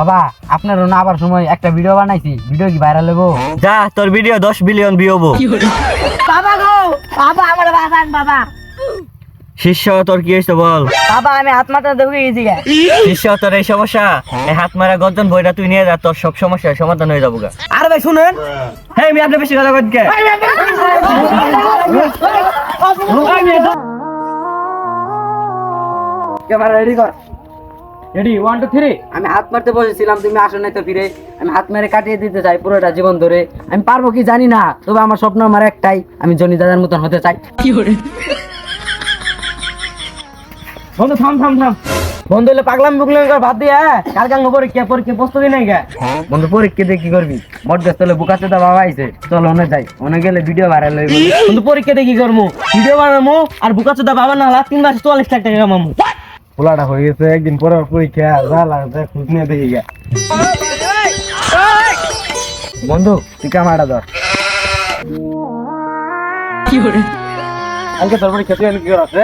বাবা আপনার না আবার সময় একটা ভিডিও বানাইছি ভিডিও কি ভাইরাল হব যা তোর ভিডিও দশ বিলিয়ন ভিউ হব বাবা গো বাবা আমার বাসান বাবা শিষ্য তোর কি হয়েছে বল বাবা আমি হাত মাথা দেখে গেছি শিষ্য তোর এই সমস্যা এই হাত মারা গর্জন বইটা তুই নিয়ে যা তোর সব সমস্যার সমাধান হয়ে যাব গা আরে ভাই শুনেন হ্যাঁ আমি আপনি বেশি কথা বলতে ক্যামেরা রেডি কর রেডি ওয়ান টু থ্রি আমি হাত মারতে বসেছিলাম তুমি আসো নাই তো ফিরে। আমি হাত মেরে কাটিয়ে দিতে চাই পুরোটা জীবন ধরে। আমি পারব কি জানি না তবে আমার স্বপ্ন আমার একটাই আমি জনি দাদার মতন হতে চাই। কি করে বন্ধু থাম থাম থাম। বন্ধু হলে পাগলাম বুগলাম করে ভাত দিয়ে হ্যাঁ? কালকে আঙ্গ পরীক্ষা পরীক্ষা প্রস্তুতি নেই গে? বন্ধু পরীক্ষা দিয়ে কি করবি? মোট গাছ তোলে বুকাতে দা বাবা আইছে। চল অনে যাই। অনে গেলে ভিডিও ভাইরাল হইব বন্ধু পরীক্ষা দিয়ে কি করব? ভিডিও বানামু আর বুকাতে বাবা না হলা তিন মাস চল্লিশ লাখ টাকা কামামু। পোলাটা হয়ে গেছে একদিন পরে পরীক্ষা যা লাগছে খুঁজ নিয়ে দেখি গা বন্ধু তুই কামাটা ধর। কালকে তোর পরীক্ষা তুই কি করাছে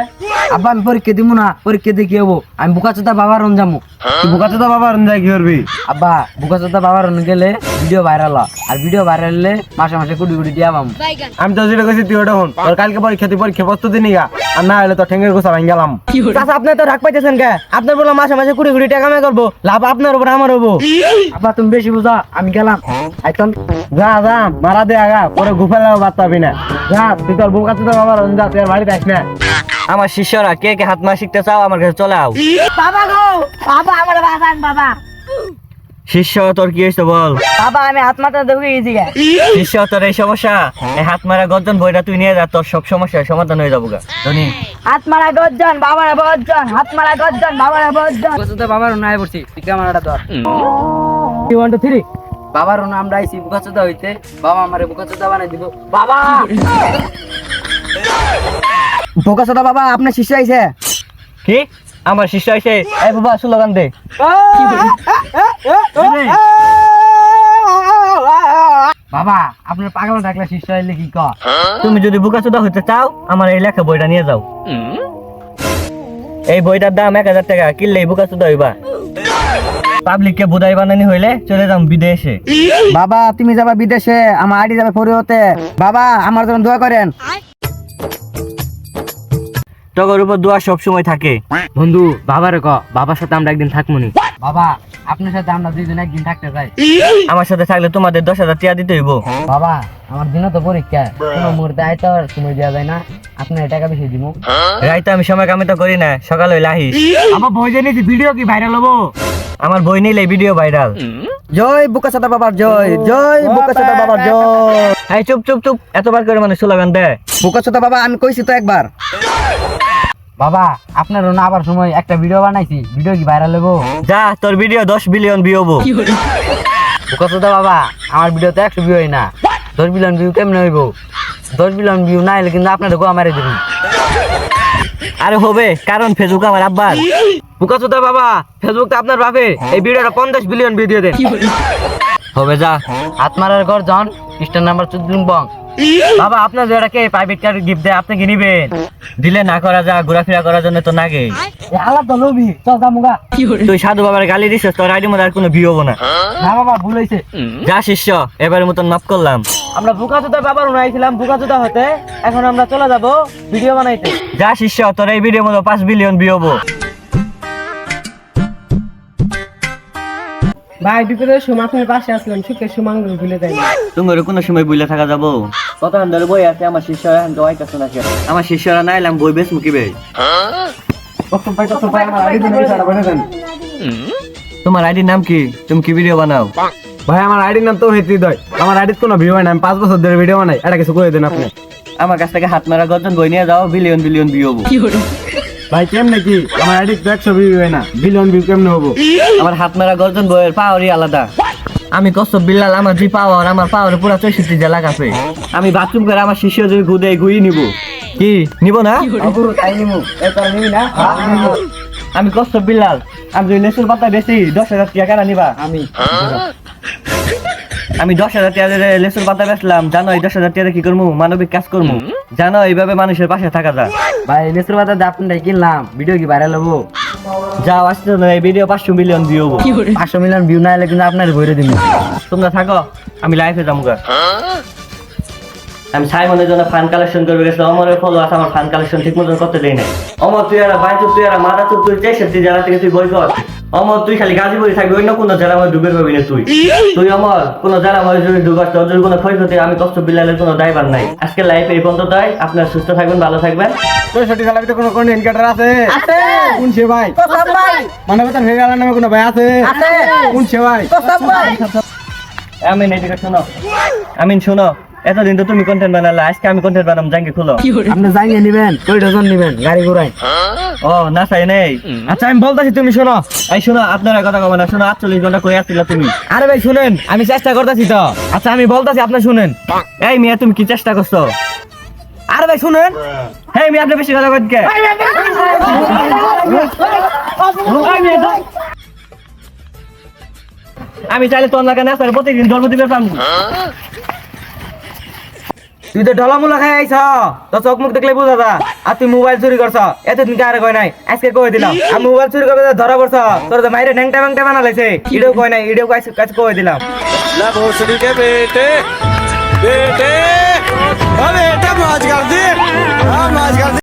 আব্বা আমি পরীক্ষা দিব না পরীক্ষা দিয়ে কি হব? আমি বুকাচোদা বাবার রন যামু। তুই বোকাতে তো বাবা যায় কি করবি? আব্বা বুকাচোদা বাবার রন গেলে ভিডিও ভাইরাল আর ভিডিও ভাইরাল হলে মাসে মাসে কোটি কোটি দিয়া পাবো আমি তো যেটা কইছি তুই ওটা হন। তোর কালকে পরীক্ষা তুই পরীক্ষা প্রস্তুতি নিগা আর না হলে তোর ঠেঙ্গের গোসা ভাঙ গেলাম চাচা আপনি তো রাগ পাইতেছেন কে? আপনার বলে মাসে মাসে কুড়ি কুড়ি টাকা কামাই করব। লাভ আপনার উপর আমার হব আব্বা তুমি বেশি বুঝা আমি গেলাম। আইতন যা যা মারা দে আগা পরে গুফালেও বাদ পাবি না। তুই তোর তোর বাবার বাড়িতে আস না। আমার শিষ্যরা কে কে হাত মা শিখতে চাও আমার কাছে চলে আও। বাবা গো বাবা আমার বাসান বাবা। শিষ্য তোর কি হয়েছে বল? বাবা আমি হাত মারতে দেখে শিষ্য তোর এই সমস্যা? এই হাত মারা গর্জন বইটা তুই নিয়ে যা তোর সব সমস্যার সমাধান হয়ে যাব গা। ধনি। হাত মারা গর্জন বাবার গর্জন হাত মারা গর্জন বাবার গর্জন। পড়ছি বাবার নাম রাইছি বুকাচোদা হইতে বাবা আমারে বুকাচোদা বানাই দিব বাবা! বুকাচোদা বাবা আপনার শিষ্য আইছে? কি? আমার শিষ্য আইছে? এই বাবা স্লোগান দে। বাবা আপনার পাগল থাকলে শিষ্য আইলে কি ক তুমি যদি বুকাচোদা হইতে চাও আমার এই লেখা বইটা নিয়ে যাও। এই বইটার দাম এক হাজার টাকা কিনলে বুকাচোদা হইবা। পাবলিককে বুদাই বানানি হইলে চলে যাম বিদেশে। বাবা তুমি যাবা বিদেশে আমার আইডি যাবে পরিহতে বাবা আমার জন্য দোয়া করেন। টগর উপর দোয়া সব সময় থাকে। বন্ধু বাবারে ক বাবার সাথে আমরা একদিন থাকব নি। বাবা আপনার সাথে আমরা দুইজন একদিন থাকতে চাই। আমার সাথে থাকলে তোমাদের দশ হাজার টাকা দিতে হইব। বাবা আমার দিনও তো পরীক্ষা। কোনো মুহূর্তে আইতো সময় দেওয়া যায় না। আপনার টাকা বেশি দিব রাইতে আমি সময় কামিত করি না সকাল হইলে আহিস। আমার বই জানিছি ভিডিও কি ভাইরাল হব? আমার বই নিলে ভিডিও ভাইরাল জয় বুকাচাদা বাবার জয় জয় বুকাচাদা বাবার জয়। এই চুপ চুপ চুপ এতবার করে মানে স্লোগান দে। বুকাচাদা বাবা আমি কইছি তো একবার। বাবা আপনার না আবার সময় একটা ভিডিও বানাইছি। ভিডিও কি ভাইরাল হব যা তোর ভিডিও দশ বিলিয়ন ভিউ হব বুকাচাদা বাবা আমার ভিডিও তো একশো ভিউ হয় না। দশ বিলিয়ন ভিউ কেমনে হইব? দশ বিলিয়ন ভিউ না হলে কিন্তু আপনার গোয়া মারে দিবি। আরে হবে কারণ ফেসবুক আমার আব্বার। বুকাচোদা বাবা ফেসবুক তো আপনার বাপে। এই ভিডিওটা পঞ্চাশ বিলিয়ন ভিউ দিয়ে দেন। হবে যা। আত্মার মারার ঘর জন খ্রিস্টান নাম্বার চুদ্দিন বং। বাবা আপনার যেটাকে প্রাইভেট কার গিফট দেয় আপনি কি নিবেন? দিলে না করা যা ঘোরাফেরা করার জন্য তো নাগে আলাদা লবি চল দামুগা তুই সাধু বাবার গালি দিছিস তোর আইডি মধ্যে আর কোনো ভিউ হব না। না বাবা ভুল হয়েছে যা শিষ্য এবারের মতন মাফ করলাম। আমরা বুকাচোদা বাবার উনাইছিলাম বুকাচোদা হতে। এখন আমরা চলে যাব ভিডিও বানাইতে। যা শিষ্য তোর এই ভিডিওর মতো পাঁচ বিলিয়ন ভিউ হব। ভাই বিপদের সময় আপনার পাশে আসলাম সুখের সুমাঙ্গ ভুলে যাই। তোমার কোনো সময় বুঝলে থাকা যাব। কত ধরে বই আছে আমার শিষ্যরা এখন জয় কাছে না আমার শিষ্যরা না এলাম বই বেশ বলে দেন তোমার আইডির নাম কি তুমি কি ভিডিও বানাও ভাই আমার আইডির নাম তো হেতি দয় আমার আইডির কোনো ভিউ হয় না আমি পাঁচ বছর ধরে ভিডিও বানাই এটা কিছু করে দেন আপনি আমার কাছ থেকে হাত মারা গর্জন বই নিয়ে যাও বিলিয়ন বিলিয়ন ভিউ হব ভাই কেমনে কি আমার আইডি তো একশো ভিউ হয় না বিলিয়ন ভিউ কেমনে হব আমার হাত মারা গর্জন বইয়ের পাওয়ারই আলাদা আমি কষ্ট বিল্লাল আমার যে পাওয়ার আমার পাওয়ার পুরো চৌষট্টি জেলা কাছে আমি বাথরুম করে আমার শিষ্য যদি ঘুরে ঘুরি নিব। কি? নিব না? না? আমি কষ্ট বিল্লাল। আমি যদি লেসুর পাতা বেশি দশ হাজার টাকা কেনা নিবা? আমি। আমি দশ হাজার টাকা লেসুর পাতা বেচলাম। জানো এই দশ হাজার টাকা কি করব মানবিক কাজ করব জানো এইভাবে মানুষের পাশে থাকা যায়। ভাই লেসুর বাজার আপনার কিনলাম। ভিডিও কি ভাইরাল হব? যাও আসতে না এই ভিডিও পাঁচশো মিলিয়ন ভিউ হব। পাঁচশো মিলিয়ন ভিউ না এলে কিন্তু আপনার বইরে দিন তোমরা থাকো আমি লাইফে যাব গা। আমি সাইমনের জন্য ফান কালেকশন করবে গেছে। অমরের ফলো আছে আমার ফান কালেকশন ঠিক মতন করতে দেই নাই। অমর তুই আর বাইচ তুই আর মাথা তুই তুই চেয়ে তুই জেলা থেকে তুই বই কর। অমর তুই খালি গাজীপুরি থাকবি অন্য কোনো জেলা মধ্যে ডুবের পাবি না তুই। তুই অমর কোনো জেলা মধ্যে যদি ডুবাস তোর যদি কোনো ক্ষয়ক্ষতি আমি কষ্ট বিলালের কোনো দায়বার নাই। আজকে লাইফে এই পর্যন্ত তাই আপনার সুস্থ থাকবেন ভালো থাকবেন। সালের ভিতরে কোনো কোন ইনকাটার আছে? আছে। কোন সে ভাই ভাই। মানে বেতন হয়ে গেল নামে কোনো ভাই আছে? আছে। কোন সে ভাই ভাই। আমিন এদিকে শোনো। আমিন শোনো। এতদিন তো তুমি কন্টেন্ট বানালে আজকে আমি কন্টেন্ট বানাম জাঙ্গি খুলো। আপনি যাইয়ে নিবেন কই ডজন নিবেন গাড়ি ঘোড়ায়? ও না চাই নেই আচ্ছা আমি বলতাছি তুমি শোনো। এই শোনো আপনারা কথা কবে না শোনো আটচল্লিশ ঘণ্টা কই আসছিল তুমি। আরে ভাই শুনেন আমি চেষ্টা করতেছি তো। আচ্ছা আমি বলতাছি আপনি শুনেন। এই মিয়া তুমি কি চেষ্টা করছ? আরে ভাই শুনেন। হেই মিয়া আপনি বেশি কথা কইতে আমি চাইলে তোর লাগানে আসার প্রতিদিন জন্ম দিবে পারব তুই তো ঢলামুলা খাই আইছ। তো চোখ মুখ দেখলে বুঝা যা আর তুই মোবাইল চুরি করছ। এত দিন কারে কয় নাই? আজকে কই দিলাম। আর মোবাইল চুরি করবে ধরা পড়ছ, তোর তো মাইরে ন্যাংটা ম্যাংটা বানা লাইছে ইডিও কয় নাই, ইডিও কাছে কাছে কই দিলাম। না ভোসড়ি কে বেটে বেটে আরে এটা মাছ গাড় দে